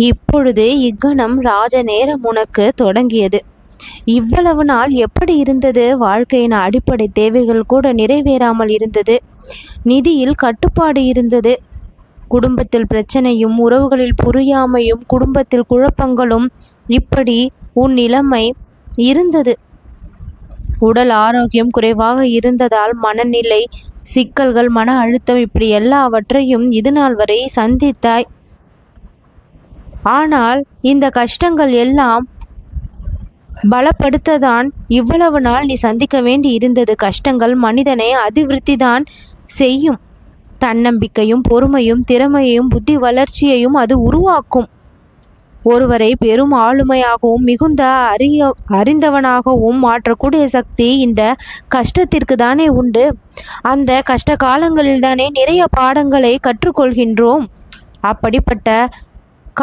இப்பொழுது இக்கணம் ராஜ நேரம் உனக்கு தொடங்கியது. இவ்வளவு நாள் எப்படி இருந்தது? வாழ்க்கையின் அடிப்படை தேவைகள் கூட நிறைவேறாமல் இருந்தது. நிதியில் கட்டுப்பாடு இருந்தது. குடும்பத்தில் பிரச்சனையும் உறவுகளில் புரியாமையும் குடும்பத்தில் குழப்பங்களும் இப்படி உன் நிலைமை இருந்தது. உடல் ஆரோக்கியம் குறைவாக இருந்ததால் மனநிலை சிக்கல்கள் மன அழுத்தம் இப்படி எல்லாவற்றையும் இது நாள் வரை சந்தித்தாய். ஆனால் இந்த கஷ்டங்கள் எல்லாம் பலப்படுத்ததான் இவ்வளவு நாள் நீ சந்திக்க வேண்டி இருந்தது. கஷ்டங்கள் மனிதனை அதிவிருத்தி தான் செய்யும். தன்னம்பிக்கையும் பொறுமையும் திறமையையும் புத்தி வளர்ச்சியையும் அது உருவாக்கும். ஒருவரை பெரும் ஆளுமையாகவும் மிகுந்த அறிய அறிந்தவனாகவும் மாற்றக்கூடிய சக்தி இந்த கஷ்டத்திற்கு தானே உண்டு. அந்த கஷ்ட காலங்களில் தானே நிறைய பாடங்களை கற்றுக்கொள்கின்றோம். அப்படிப்பட்ட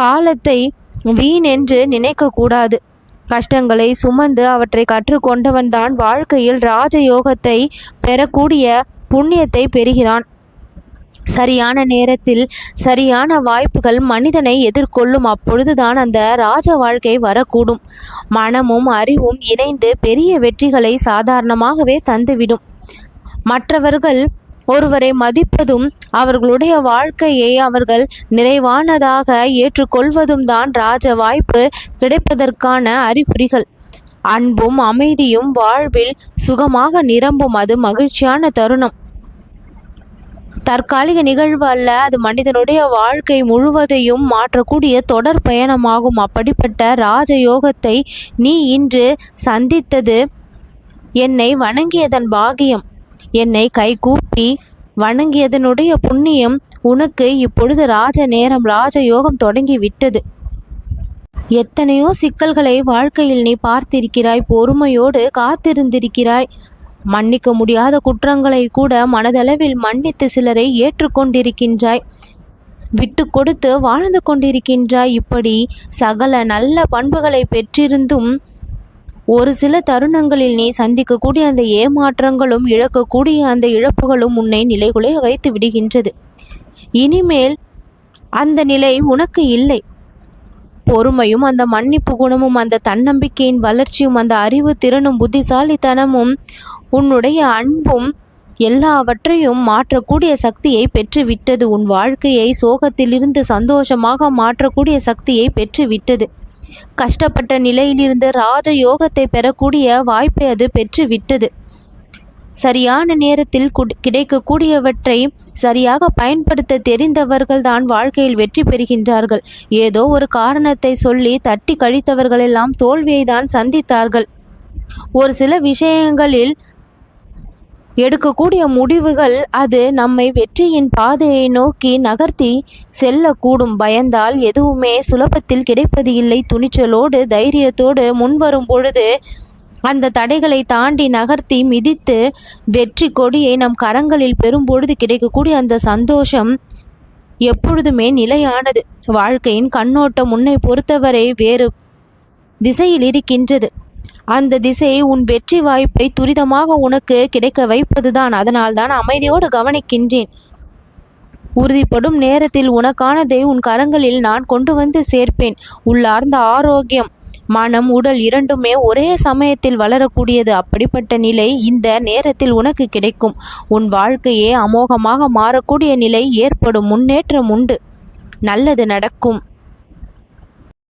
காலத்தை வீண் என்று நினைக்கக்கூடாது. கஷ்டங்களை சுமந்து அவற்றை கற்றுக்கொண்டவன் தான் வாழ்க்கையில் ராஜயோகத்தை பெறக்கூடிய புண்ணியத்தை பெறுகிறான். சரியான நேரத்தில் சரியான வாய்ப்புகள் மனிதனை எதிர்கொள்ளும் அப்பொழுதுதான் அந்த ராஜ வாழ்க்கை வரக்கூடும். மனமும் அறிவும் இணைந்து பெரிய வெற்றிகளை சாதாரணமாகவே தந்துவிடும். மற்றவர்கள் ஒருவரை மதிப்பதும் அவர்களுடைய வாழ்க்கையை அவர்கள் நிறைவானதாக ஏற்றுக்கொள்வதும் தான் ராஜ வாய்ப்பு கிடைப்பதற்கான அறிகுறிகள். அன்பும் அமைதியும் வாழ்வில் சுகமாக நிரம்பும் அது மகிழ்ச்சியான தருணம். தற்காலிக நிகழ்வு அல்ல அது மனிதனுடைய வாழ்க்கை முழுவதையும் மாற்றக்கூடிய தொடர் பயணமாகும். அப்படிப்பட்ட ராஜயோகத்தை நீ இன்று சந்தித்தது என்னை வணங்கியதன் பாகியம். என்னை கைகூப்பி வணங்கியதனுடைய புண்ணியம் உனக்கு இப்பொழுது ராஜ நேரம் ராஜயோகம் தொடங்கி விட்டது எத்தனையோ சிக்கல்களை வாழ்க்கையில் நீ பார்த்திருக்கிறாய் பொறுமையோடு காத்திருந்திருக்கிறாய். மன்னிக்க முடியாத குற்றங்களை கூட மனதளவில் மன்னித்து சிலரை ஏற்றுக்கொண்டிருக்கின்றாய். விட்டு கொடுத்து வாழ்ந்து கொண்டிருக்கின்றாய். இப்படி சகல நல்ல பண்புகளை பெற்றிருந்தும் ஒரு சில தருணங்களில் நீ சந்திக்கக்கூடிய அந்த ஏமாற்றங்களும் இழக்கக்கூடிய அந்த இழப்புகளும் உன்னை நிலைகுலைய வைத்து விடுகின்றது. இனிமேல் அந்த நிலை உனக்கு இல்லை. பொறுமையும் அந்த மன்னிப்பு குணமும் அந்த தன்னம்பிக்கையின் வளர்ச்சியும் அந்த அறிவு திறனும் புத்திசாலித்தனமும் உன்னுடைய அன்பும் எல்லாவற்றையும் மாற்றக்கூடிய சக்தியை பெற்றுவிட்டது. உன் வாழ்க்கையை சோகத்திலிருந்து சந்தோஷமாக மாற்றக்கூடிய சக்தியை பெற்றுவிட்டது. கஷ்டப்பட்ட நிலையிலிருந்து ராஜயோகத்தை பெறக்கூடிய வாய்ப்பை அது பெற்றுவிட்டது. சரியான நேரத்தில் கிடைக்கக்கூடியவற்றை சரியாக பயன்படுத்த தெரிந்தவர்கள்தான் வாழ்க்கையில் வெற்றி பெறுகின்றார்கள். ஏதோ ஒரு காரணத்தை சொல்லி தட்டி கழித்தவர்களெல்லாம் தோல்வியை தான் சந்தித்தார்கள். ஒரு சில விஷயங்களில் எடுக்கக்கூடிய முடிவுகள் அது நம்மை வெற்றியின் பாதையை நோக்கி நகர்த்தி செல்லக்கூடும். பயந்தால் எதுவுமே சுலபத்தில் கிடைப்பது இல்லை. துணிச்சலோடு தைரியத்தோடு முன்வரும் பொழுது அந்த தடைகளை தாண்டி நகர்த்தி மிதித்து வெற்றி கொடியை நம் கரங்களில் பெறும் பொழுது கிடைக்கக்கூடிய அந்த சந்தோஷம் எப்பொழுதுமே நிலையானது. வாழ்க்கையின் கண்ணோட்டம் உன்னை பொறுத்தவரை வேறு திசையில் இருக்கின்றது. அந்த திசை உன் வெற்றி வாய்ப்பை துரிதமாக உனக்கு கிடைக்க வைப்பதுதான். அதனால்தான் அமைதியோடு கவனிக்கின்றேன். உறுதிப்படும் நேரத்தில் உனக்கானதை உன் கரங்களில் நான் கொண்டு வந்து சேர்ப்பேன். உள்ளார்ந்த ஆரோக்கியம் மனம் உடல் இரண்டுமே ஒரே சமயத்தில் வளரக்கூடியது. அப்படிப்பட்ட நிலை இந்த நேரத்தில் உனக்கு கிடைக்கும். உன் வாழ்க்கையே அமோகமாக மாறக்கூடிய நிலை ஏற்படும். முன்னேற்றம் உண்டு. நல்லது நடக்கும்.